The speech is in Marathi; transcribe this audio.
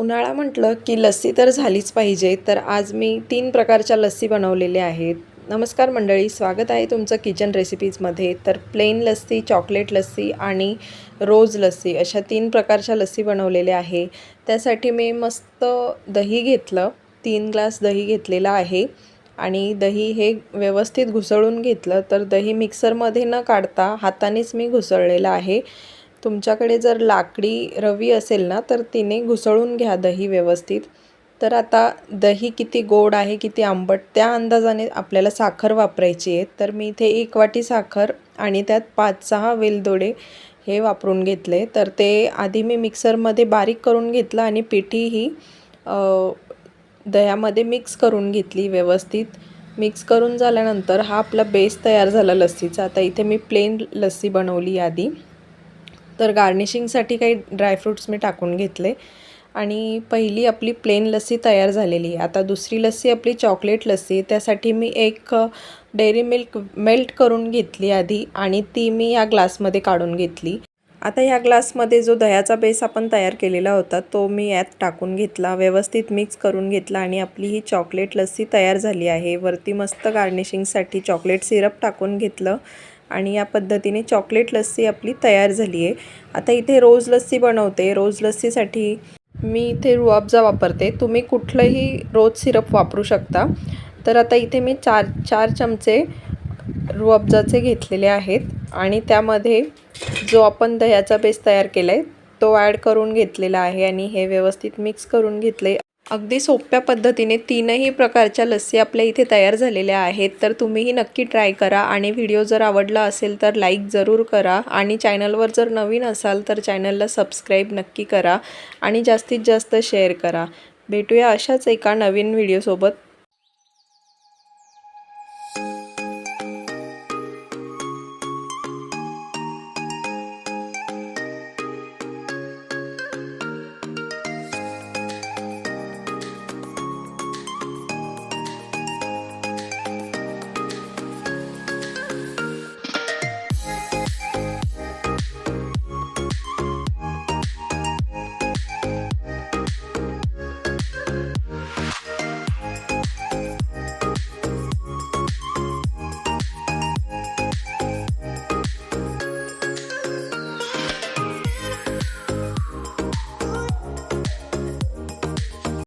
उन्हाळा म्हटलं की लस्सी तर झालीच पाहिजे तर आज मी तीन प्रकारच्या लस्सी बनवलेल्या आहेत. नमस्कार मंडळी स्वागत आहे तुमचं किचन रेसिपीजमध्ये. तर प्लेन लस्सी चॉकलेट लस्सी आणि रोज लस्सी अशा तीन प्रकारच्या लस्सी बनवलेल्या आहे. त्यासाठी मी मस्त दही घेतलं तीन ग्लास दही घेतलेला आहे आणि दही हे व्यवस्थित घुसळून घेतलं तर दही मिक्सरमध्ये न काढता हातानेच मी घुसळलेलं आहे. तुमच्याकडे जर लाकडी रवी असेल ना तर तिने घुसळून घ्या दही व्यवस्थित. तर आता दही किती गोड आहे किती आंबट त्या अंदाजाने आपल्याला साखर वापरायची आहे. तर मी इथे एक वाटी साखर आणि त्यात पाच सहा वेलदोडे हे वापरून घेतले. तर ते आधी मी मिक्सरमध्ये बारीक करून घेतलं आणि पिठी ही दह्यामध्ये मिक्स करून घेतली व्यवस्थित. मिक्स करून झाल्यानंतर हा आपला बेस तयार झाला लस्सीचा. आता इथे मी प्लेन लस्सी बनवली आधी. तर गार्निशिंगसाठी काही ड्रायफ्रूट्स मी टाकून घेतले. आणि पहिली आपली प्लेन लस्सी तयार झालेली आहे. आता दुसरी लस्सी आपली चॉकलेट लस्सी त्यासाठी मी एक डेअरी मिल्क मेल्ट करून घेतली आधी आणि ती मी या ग्लासमध्ये काढून घेतली. आता ह्या ग्लासमध्ये जो दह्याचा बेस आपण तयार केलेला होता तो मी यात टाकून घेतला. व्यवस्थित मिक्स करून घेतला आणि आपली ही चॉकलेट लस्सी तयार झाली आहे. वरती मस्त गार्निशिंगसाठी चॉकलेट सिरप टाकून घेतलं. आणि या पद्धतीने चॉकलेट लस्सी आपली तयार झाली आहे. आता इथे रोज लस्सी बनवते. रोज लस्सीसाठी मी इथे रुआबजा वापरते. तुम्ही कुठलंही रोज सिरप वापरू शकता. तर आता इथे मी चार चार चमचे रुआबजाचे घेतलेले आहेत. आणि त्यामध्ये जो आपण दह्याचा बेस तयार केला आहे तो ॲड करून घेतलेला आहे. आणि हे व्यवस्थित मिक्स करून घेतले अगदी सोप्या पद्धतीने तीनही प्रकारच्या लस्सी आपल्या इथे तयार झालेल्या आहेत. तर तुम्हीही नक्की ट्राय करा आणि व्हिडिओ जर आवडला असेल तर लाईक जरूर करा. आणि चॅनलवर जर नवीन असाल तर चॅनलला सबस्क्राईब नक्की करा आणि जास्तीत जास्त शेअर करा. भेटूया अशाच एका नवीन व्हिडिओसोबत.